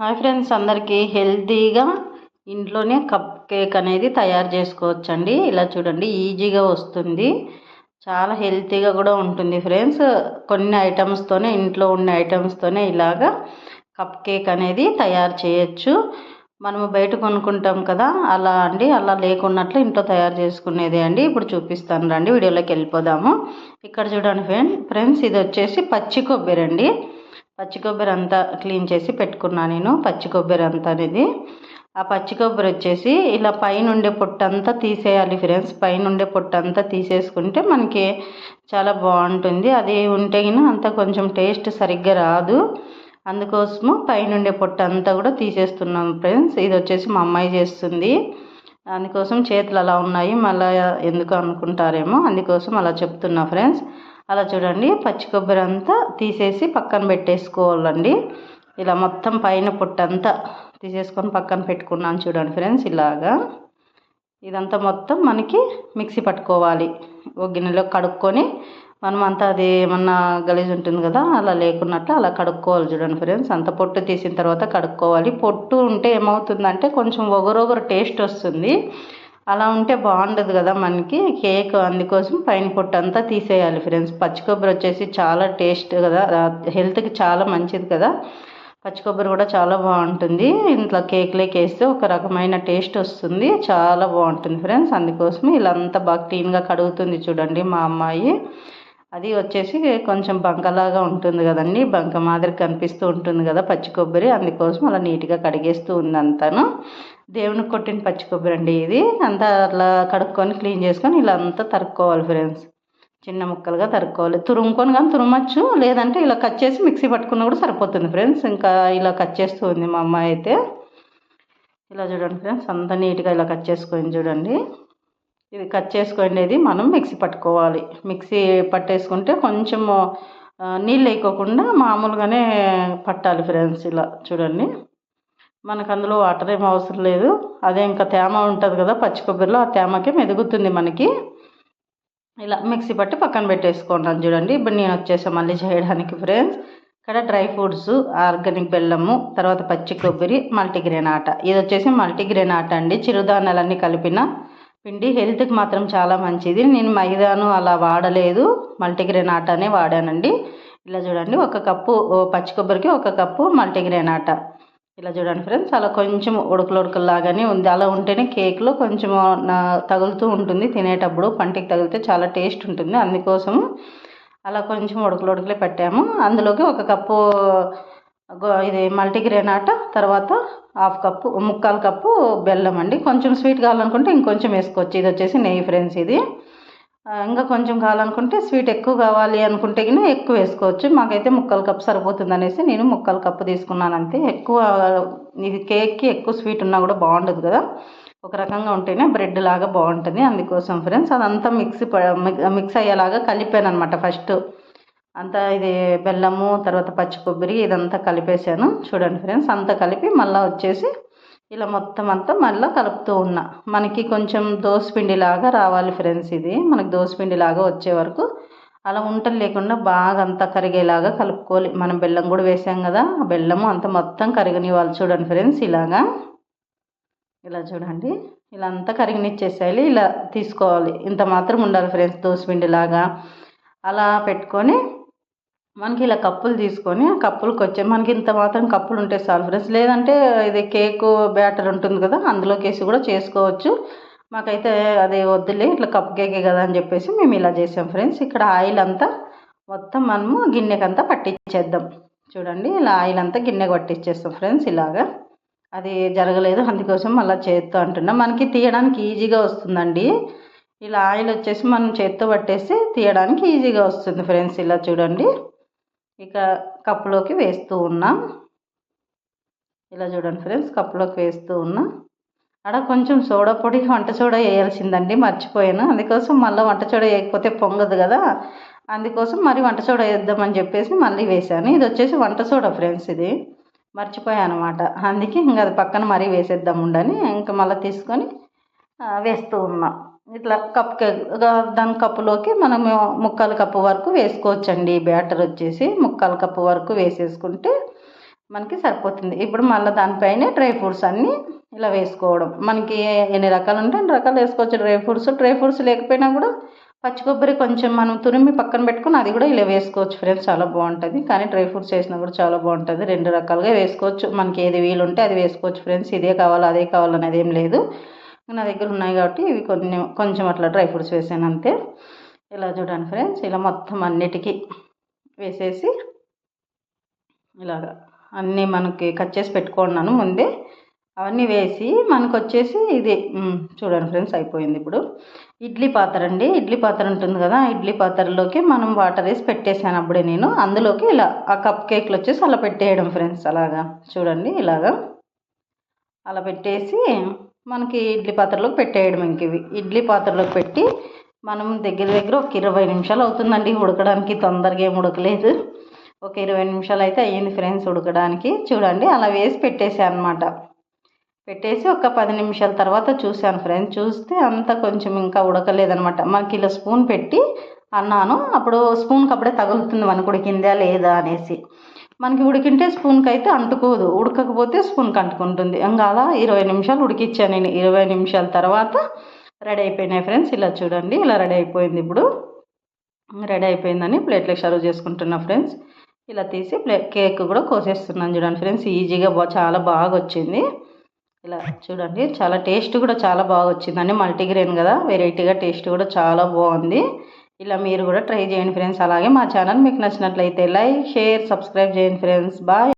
Hi friends అందరికీ హెల్తీగా ఇంట్లోనే కప్ కేక్ అనేది తయారు చేసుకోవచ్చండి. ఇలా చూడండి ఈజీగా వస్తుంది. చాలా హెల్తీగా కూడా ఉంటుంది ఫ్రెండ్స్. కొన్ని ఐటమ్స్తోనే ఇంట్లో ఉన్న ఐటమ్స్తోనే ఇలాగా కప్ కేక్ అనేది తయారు చేయొచ్చు. మనము బయట కొనుక్కుంటాం కదా అలా అండి. అలా లేకున్నట్లు ఇంట్లో తయారు చేసుకునేది అండి. ఇప్పుడు చూపిస్తాను రండి వీడియోలోకి వెళ్ళిపోదాము. ఇక్కడ చూడండి ఫ్రెండ్ ఫ్రెండ్స్ ఇది వచ్చేసి పచ్చి కొబ్బరి అండి. పచ్చి కొబ్బరి అంతా క్లీన్ చేసి పెట్టుకున్నాను నేను పచ్చి కొబ్బరి అంతా అనేది. ఆ పచ్చి కొబ్బరి వచ్చేసి ఇలా పైన ఉండే పొట్టంతా తీసేయాలి ఫ్రెండ్స్. పైన ఉండే పొట్టంతా తీసేసుకుంటే మనకి చాలా బాగుంటుంది. అది ఉంటే అంతా కొంచెం టేస్ట్ సరిగ్గా రాదు. అందుకోసము పైన ఉండే పొట్టు అంతా కూడా తీసేస్తున్నాం ఫ్రెండ్స్. ఇది వచ్చేసి మా అమ్మాయి చేస్తుంది. అందుకోసం చేతులు అలా ఉన్నాయి. మళ్ళీ ఎందుకు అనుకుంటారేమో అందుకోసం అలా చెప్తున్నా ఫ్రెండ్స్. అలా చూడండి పచ్చి కొబ్బరి అంతా తీసేసి పక్కన పెట్టేసుకోవాలండి. ఇలా మొత్తం పైన పొట్టంతా తీసేసుకొని పక్కన పెట్టుకున్నాను చూడండి ఫ్రెండ్స్ ఇలాగా. ఇదంతా మొత్తం మనకి మిక్సీ పట్టుకోవాలి. ఒక గిన్నెలో కడుక్కొని మనం అంతా అది ఏమన్నా గలీజ్ ఉంటుంది కదా అలా లేకున్నట్లు అలా కడుక్కోవాలి చూడండి ఫ్రెండ్స్. అంత పొట్టు తీసిన తర్వాత కడుక్కోవాలి. పొట్టు ఉంటే ఏమవుతుందంటే కొంచెం ఒగరొగరు టేస్ట్ వస్తుంది. అలా ఉంటే బాగుండదు కదా మనకి. కేక్ అందుకోసం పైన పొట్టు అంతా తీసేయాలి ఫ్రెండ్స్. పచ్చి కొబ్బరి వచ్చేసి చాలా టేస్ట్ కదా. హెల్త్కి చాలా మంచిది కదా. పచ్చి కొబ్బరి కూడా చాలా బాగుంటుంది. ఇంట్లో కేక్లోకి వేస్తే ఒక రకమైన టేస్ట్ వస్తుంది. చాలా బాగుంటుంది ఫ్రెండ్స్. అందుకోసం ఇలా అంతా బాగా క్లీన్గా కడుగుతుంది చూడండి మా అమ్మాయి. అది వచ్చేసి కొంచెం బంకలాగా ఉంటుంది కదండి. బంక మాదిరి కనిపిస్తూ ఉంటుంది కదా పచ్చి కొబ్బరి. అందుకోసం అలా నీట్గా కడిగేస్తూ ఉంది అంతాను దేవునికి కొట్టిన పచ్చి కొబ్బరి అండి ఇది. అంతా అట్లా కడుక్కొని క్లీన్ చేసుకొని ఇలా అంతా తరుక్కోవాలి ఫ్రెండ్స్. చిన్న ముక్కలుగా తరుక్కోవాలి. తురుముకొని కానీ తురుమచ్చు. లేదంటే ఇలా కట్ చేసి మిక్సీ పట్టుకున్నా కూడా సరిపోతుంది ఫ్రెండ్స్. ఇంకా ఇలా కట్ చేస్తూ ఉంది మా అమ్మాయి అయితే. ఇలా చూడండి ఫ్రెండ్స్ అంత నీట్గా ఇలా కట్ చేసుకొని చూడండి. ఇది కట్ చేసుకునేది మనం మిక్సీ పట్టుకోవాలి. మిక్సీ పట్టేసుకుంటే కొంచెము నీళ్ళు వేయకోకుండా మామూలుగానే పట్టాలి ఫ్రెండ్స్ ఇలా చూడండి. మనకు అందులో వాటర్ ఏం అవసరం లేదు. అదే ఇంకా తేమ ఉంటుంది కదా పచ్చి కొబ్బరిలో ఆ తేమకి మెదుగుతుంది మనకి. ఇలా మిక్సీ పట్టి పక్కన పెట్టేసుకుంటాను చూడండి. ఇప్పుడు నేను వచ్చేసాను మళ్ళీ చేయడానికి ఫ్రెండ్స్. ఇక్కడ డ్రై ఫ్రూట్స్ ఆర్గానిక్ బెల్లము తర్వాత పచ్చి కొబ్బరి మల్టీగ్రెయిన్ ఆట. ఇది వచ్చేసి మల్టీగ్రెయిన్ ఆట అండి. చిరుధాన్యాలన్నీ కలిపిన పిండి హెల్త్కి మాత్రం చాలా మంచిది. నేను మైదాను అలా వాడలేదు. మల్టీగ్రెయిన్ ఆటనే వాడానండి. ఇలా చూడండి ఒక కప్పు పచ్చి కొబ్బరికి ఒక కప్పు మల్టీగ్రెయిన్ ఆట. ఇలా చూడండి ఫ్రెండ్స్ అలా కొంచెం ఉడకలు ఉడకలాగానే ఉంది. అలా ఉంటేనే కేక్లో కొంచెం తగులుతూ ఉంటుంది. తినేటప్పుడు పంటికి తగిలితే చాలా టేస్ట్ ఉంటుంది. అందుకోసం అలా కొంచెం ఉడకలు ఉడకలే పెట్టాము. అందులోకి ఒక కప్పు ఇది మల్టీగ్రెయిన్ ఆట తర్వాత హాఫ్ కప్పు ముక్కాలు కప్పు బెల్లం అండి. కొంచెం స్వీట్ కావాలనుకుంటే ఇంకొంచెం వేసుకోవచ్చు. ఇది వచ్చేసి నెయ్యి ఫ్రెండ్స్ ఇది. ఇంకా కొంచెం కావాలనుకుంటే స్వీట్ ఎక్కువ కావాలి అనుకుంటే కింద ఎక్కువ వేసుకోవచ్చు. మాకైతే ముక్కలు కప్పు సరిపోతుంది అనేసి నేను ముక్కలు కప్పు తీసుకున్నాను అంతే. ఎక్కువ ఇది కేక్కి ఎక్కువ స్వీట్ ఉన్నా కూడా బాగుండదు కదా. ఒక రకంగా ఉంటేనే బ్రెడ్ లాగా బాగుంటుంది. అందుకోసం ఫ్రెండ్స్ అదంతా మిక్స్ మిక్స్ అయ్యేలాగా కలిపాను అనమాట ఫస్ట్. అంతా ఇది బెల్లము తర్వాత పచ్చి కొబ్బరి ఇదంతా కలిపేసాను చూడండి ఫ్రెండ్స్ అంతా కలిపి మళ్ళీ వచ్చేసి ఇలా మొత్తం అంతా మళ్ళీ కలుపుతూ ఉన్నా. మనకి కొంచెం దోసపిండిలాగా రావాలి ఫ్రెండ్స్ ఇది. మనకు దోసపిండిలాగా వచ్చే వరకు అలా ఉంటలు లేకుండా బాగా అంతా కరిగేలాగా కలుపుకోవాలి. మనం బెల్లం కూడా వేసాం కదా ఆ బెల్లము అంత మొత్తం కరిగనివ్వాలి చూడండి ఫ్రెండ్స్ ఇలాగా. ఇలా చూడండి. ఇలా అంతా కరిగినిచ్చేసేయాలి. ఇలా తీసుకోవాలి. ఇంత మాత్రం ఉండాలి ఫ్రెండ్స్ దోసపిండిలాగా. అలా పెట్టుకొని మనకి ఇలా కప్పులు తీసుకొని కప్పులకు వచ్చే మనకి ఇంత మాత్రం కప్పులు ఉంటే చాలు ఫ్రెండ్స్ లేదంటే ఇది కేకు బ్యాటర్ ఉంటుంది కదా అందులోకి వేసి కూడా చేసుకోవచ్చు. మాకైతే అది వద్దులే ఇట్లా కప్ కేకే కదా అని చెప్పేసి మేము ఇలా చేసాం ఫ్రెండ్స్ ఇక్కడ ఆయిల్ అంతా మొత్తం మనము గిన్నెకంతా పట్టించేద్దాం. చూడండి ఇలా ఆయిల్ అంతా గిన్నెకి పట్టించేస్తాం ఫ్రెండ్స్ ఇలాగా. అది జరగలేదు అందుకోసం అలా చేత్తో అంటున్నా. మనకి తీయడానికి ఈజీగా వస్తుందండి. ఇలా ఆయిల్ వచ్చేసి మనం చేత్తో పట్టేసి తీయడానికి ఈజీగా వస్తుంది ఫ్రెండ్స్ ఇలా చూడండి. ఇక కప్పులోకి వేస్తూ ఉన్నా. ఇలా చూడండి ఫ్రెండ్స్ కప్పులోకి వేస్తూ ఉన్నా. అక్కడ కొంచెం సోడా పొడి వంట సోడా వేయాల్సిందండి మర్చిపోయాను. అందుకోసం మళ్ళీ వంట సోడా వేయకపోతే పొంగదు కదా. అందుకోసం మరి వంట సోడా వేద్దామని చెప్పేసి మళ్ళీ వేసాను ఇది వచ్చేసి వంట సోడా ఫ్రెండ్స్ ఇది. మర్చిపోయాను అనమాట అందుకే ఇంకా అది పక్కన మరీ వేసేద్దాం ఉండని ఇంకా మళ్ళీ తీసుకొని వేస్తూ ఉన్నా. ఇట్లా కప్ దాని కప్పులోకి మనము ముక్కాలు కప్పు వరకు వేసుకోవచ్చండి. బ్యాటర్ వచ్చేసి ముక్కాలు కప్పు వరకు వేసేసుకుంటే మనకి సరిపోతుంది. ఇప్పుడు మళ్ళీ దానిపైన డ్రై ఫ్రూట్స్ అన్నీ ఇలా వేసుకోవడం. మనకి ఎన్ని రకాలు ఉంటే అన్ని రకాలు వేసుకోవచ్చు. డ్రై ఫ్రూట్స్ డ్రై ఫ్రూట్స్ లేకపోయినా కూడా పచ్చి కొబ్బరి కొంచెం మనం తురిమి పక్కన పెట్టుకుని అది కూడా ఇలా వేసుకోవచ్చు ఫ్రెండ్స్. చాలా బాగుంటుంది. కానీ డ్రై ఫ్రూట్స్ వేసినా కూడా చాలా బాగుంటుంది. రెండు రకాలుగా వేసుకోవచ్చు. మనకి ఏది వీలు ఉంటే అది వేసుకోవచ్చు ఫ్రెండ్స్. ఇదే కావాలి అదే కావాలనేది ఏం లేదు. నా దగ్గర ఉన్నాయి కాబట్టి ఇవి కొన్ని కొంచెం అట్లా డ్రై ఫ్రూట్స్ వేసాను అంతే. ఇలా చూడండి ఫ్రెండ్స్ ఇలా మొత్తం అన్నిటికీ వేసేసి ఇలాగా అన్నీ మనకి కట్ చేసి పెట్టుకున్నాను ముందే. అవన్నీ వేసి మనకు వచ్చేసి ఇది చూడండి ఫ్రెండ్స్ అయిపోయింది ఇప్పుడు. ఇడ్లీ పాత్ర అండి ఇడ్లీ పాత్ర ఉంటుంది కదా ఇడ్లీ పాత్రలోకి మనం వాటర్ వేసి పెట్టేశాను అప్పుడే నేను. అందులోకి ఇలా ఆ కప్ కేక్లు వచ్చేసి అలా పెట్టేయడం ఫ్రెండ్స్ అలాగా. చూడండి ఇలాగా. అలా పెట్టేసి మనకి ఇడ్లీ పాత్రలోకి పెట్టేయడం ఇంక ఇవి. ఇడ్లీ పాత్రలోకి పెట్టి మనం దగ్గర దగ్గర ఒక ఇరవై నిమిషాలు అవుతుందండి ఉడకడానికి తొందరగా ఏం ఉడకలేదు. ఒక ఇరవై నిమిషాలు అయితే అయ్యింది ఫ్రెండ్స్ ఉడకడానికి. చూడండి అలా వేసి పెట్టేసాను అనమాట పెట్టేసి ఒక పది నిమిషాల తర్వాత చూశాను ఫ్రెండ్స్. చూస్తే అంత కొంచెం ఇంకా ఉడకలేదనమాట మనకి ఇలా స్పూన్ పెట్టి అన్నాను. అప్పుడు స్పూన్కి అప్పుడే తగులుతుంది మనకు ఉడికిందా లేదా అనేసి. మనకి ఉడికింటే స్పూన్కి అయితే అంటుకోదు. ఉడకకపోతే స్పూన్కి అంటుకుంటుంది ఇంకా అలా ఇరవై నిమిషాలు ఉడికిచ్చాను నేను. ఇరవై నిమిషాల తర్వాత రెడీ అయిపోయినాయి ఫ్రెండ్స్. ఇలా చూడండి. ఇలా రెడీ అయిపోయింది ఇప్పుడు. రెడీ అయిపోయిందని ప్లేట్లో సర్వ్ చేసుకుంటున్నా ఫ్రెండ్స్. ఇలా తీసి ప్లే కేక్ కూడా కోసేస్తున్నాను చూడండి ఫ్రెండ్స్. ఈజీగా చాలా బాగా వచ్చింది ఇలా చూడండి. చాలా టేస్ట్ కూడా చాలా బాగా వచ్చిందండి మల్టీగ్రెయిన్ కదా. వెరైటీగా టేస్ట్ కూడా చాలా బాగుంది. ఇలా మీరు కూడా ట్రై చేయండి ఫ్రెండ్స్ అలాగే మా ఛానల్ మీకు నచ్చినట్లయితే లైక్ షేర్ సబ్స్క్రైబ్ చేయండి ఫ్రెండ్స్ బాయ్